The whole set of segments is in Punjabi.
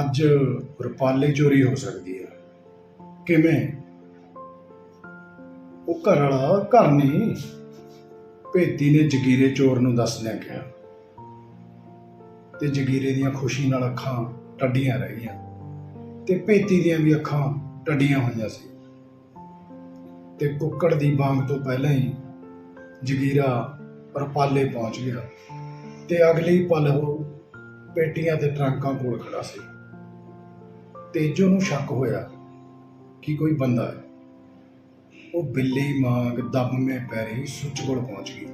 ਅੱਜ ਰੁਪਾਲੇ ਚੋਰੀ ਹੋ ਸਕਦੀ ਹੈ ਕਿਵੇਂ? ਉਹ ਘਰ ਵਾਲਾ ਘਰ ਨਹੀਂ ਭੇਤੀ ਨੇ ਜਗੀਰੇ ਚੋਰ ਨੂੰ ਦੱਸ ਲਿਆ ਕਿਹਾ। ਤੇ ਜਗੀਰੇ ਦੀਆਂ ਖੁਸ਼ੀ ਨਾਲ ਅੱਖਾਂ ਟੱਡੀਆਂ ਰਹਿ ਗਈਆਂ ਤੇ ਭੇਤੀ ਦੀਆਂ ਵੀ ਅੱਖਾਂ ਟੱਡੀਆਂ ਹੋਈਆਂ ਸੀ। ਤੇ ਕੁੱਕੜ ਦੀ ਬਾਂਗ ਤੋਂ ਪਹਿਲਾਂ ਹੀ ਜਗੀਰਾ ਰੁਪਾਲੇ ਪਹੁੰਚ ਗਿਆ ਤੇ ਅਗਲੀ ਪਲ ਉਹ ਪੇਟੀਆਂ ਤੇ ਟਰੰਕਾਂ ਕੋਲ ਖੜਾ ਸੀ। ਤੇਜੋ ਨੂੰ ਸ਼ੱਕ ਹੋਇਆ ਕਿ ਕੋਈ ਬੰਦਾ ਹੈ। ਉਹ ਬਿੱਲੀ ਮਾਂਗ ਦਬਮੇ ਪੈਰੀ ਸੁੱਚ ਕੋਲ ਪਹੁੰਚ ਗਈ।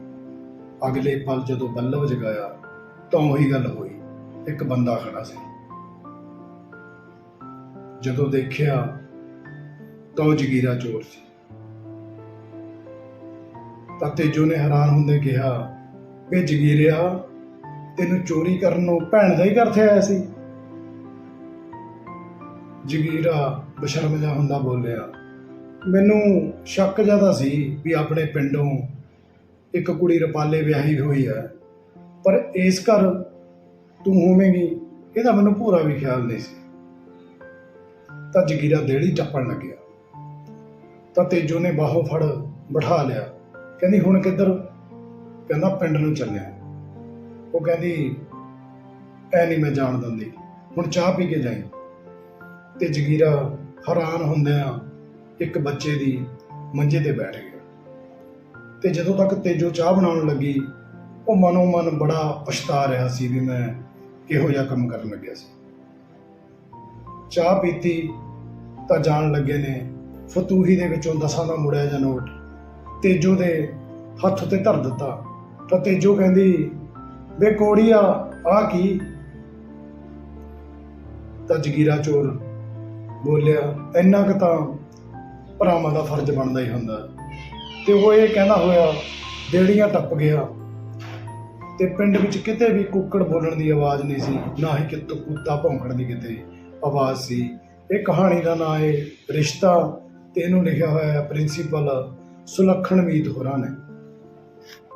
ਅਗਲੇ ਪਲ ਜਦੋਂ ਬੱਲਬ ਜਗਾਇਆ ਤਾਂ ਉਹੀ ਗੱਲ ਹੋਈ। ਇੱਕ ਬੰਦਾ ਖੜਾ ਸੀ। ਜਦੋਂ ਦੇਖਿਆ ਤਾਂ ਉਹ ਜਗੀਰਾ ਚੋਰ ਸੀ। ਤਾਂ ਤੇਜੋ ਨੇ ਹੈਰਾਨ ਹੁੰਦੇ ਕਿਹਾ, ਇਹ ਜਗੀਰਿਆ, ਤੈਨੂੰ ਚੋਰੀ ਕਰਨ ਨੂੰ ਭੈਣ ਦਾ ਹੀ ਘਰ ਤੇ ਆਇਆ ਸੀ? ਜਗੀਰਾ ਬਸ਼ਰਮ ਜਿਹਾ ਹੁੰਦਾ ਬੋਲਿਆ। ਮੈਨੂੰ ਸ਼ੱਕ ਜ਼ਿਆਦਾ ਸੀ ਵੀ ਆਪਣੇ ਪਿੰਡੋਂ ਇੱਕ ਕੁੜੀ ਰਪਾਲੇ ਵਿਆਹੀ ਹੋਈ ਹੈ। ਪਰ ਇਸ ਘਰ ਤੂੰ ਹੋਵੇਂਗੀ, ਇਹਦਾ ਮੈਨੂੰ ਪੂਰਾ ਵੀ ਖਿਆਲ ਨਹੀਂ ਸੀ। ਤਾਂ ਜਗੀਰਾ ਦੇੜੀ ਟੱਪਣ ਲੱਗਿਆ। ਤਾਂ ਤੇਜੋ ਨੇ ਬਾਹੋਂ ਫੜ ਬਿਠਾ ਲਿਆ। ਕਹਿੰਦੀ, ਹੁਣ ਕਿੱਧਰ? ਕਹਿੰਦਾ, ਪਿੰਡ ਨੂੰ ਚੱਲਿਆ। ਉਹ ਕਹਿੰਦੀ, ਐ ਨਹੀਂ ਮੈਂ ਜਾਣ ਦਿੰਦੀ। ਹੁਣ ਚਾਹ ਪੀ ਕੇ ਜਾਈ। ਤੇ ਜਗੀਰਾ ਹੈਰਾਨ ਹੁੰਦਿਆਂ ਇੱਕ ਬੱਚੇ ਦੀ ਮੰਜੇ ਤੇ ਬੈਠ ਗਿਆ। ਤੇ ਜਦੋਂ ਤੱਕ ਤੇਜੋ ਚਾਹ ਬਣਾਉਣ ਲੱਗੀ, ਉਹ ਮਨੋ ਮਨ ਬੜਾ ਪਛਤਾ ਰਿਹਾ ਸੀ ਵੀ ਮੈਂ ਕਿਹੋ ਜਿਹਾ ਕੰਮ ਕਰਨ ਲੱਗਿਆ ਸੀ। ਚਾਹ ਪੀਤੀ ਤਾਂ ਜਾਣ ਲੱਗੇ ਨੇ ਫਤੂਹੀ ਦੇ ਵਿੱਚੋਂ ਦਸਾਂ ਦਾ ਮੁੜਿਆ ਜਿਹਾ ਨੋਟ। ਤੇਜੋ ਦੇ ਹੱਥ ਤੇ ਧਰ ਦਿੱਤਾ। ਤਾਂ ਤੇਜੋ ਕਹਿੰਦੀ, ਵੇ ਕੋੜੀਆ ਆ ਕੀ? ਤਾਂ ਜਗੀਰਾ ਚੋਰ ਬੋਲਿਆ, ਇੰਨਾ ਕੁ ਤਾਂ ਭਰਾਵਾਂ ਦਾ ਫਰਜ਼ ਬਣਦਾ ਹੀ ਹੁੰਦਾ ਤੇ ਉਹ ਇਹ ਕਹਿੰਦਾ ਹੋਇਆ, ਦੇੜੀਆਂ ਟੱਪ ਗਿਆ। ਤੇ ਪਿੰਡ ਵਿੱਚ ਕਿਤੇ ਵੀ ਕੁੱਕੜ ਬੋਲਣ ਦੀ ਆਵਾਜ਼ ਨਹੀਂ ਸੀ, ਨਾ ਹੀ ਕਿਤੋਂ ਕੁੱਤਾ ਭੌਂਕਣ ਦੀ ਕਿਤੇ ਆਵਾਜ਼ ਸੀ। ਇਹ ਕਹਾਣੀ ਦਾ ਨਾਂ ਹੈ ਰਿਸ਼ਤਾ ਤੇ ਇਹਨੂੰ ਲਿਖਿਆ ਹੋਇਆ ਹੈ ਪ੍ਰਿੰਸੀਪਲ ਸੁਲੱਖਣ ਮੀਤ ਹੋਰਾਂ ਨੇ।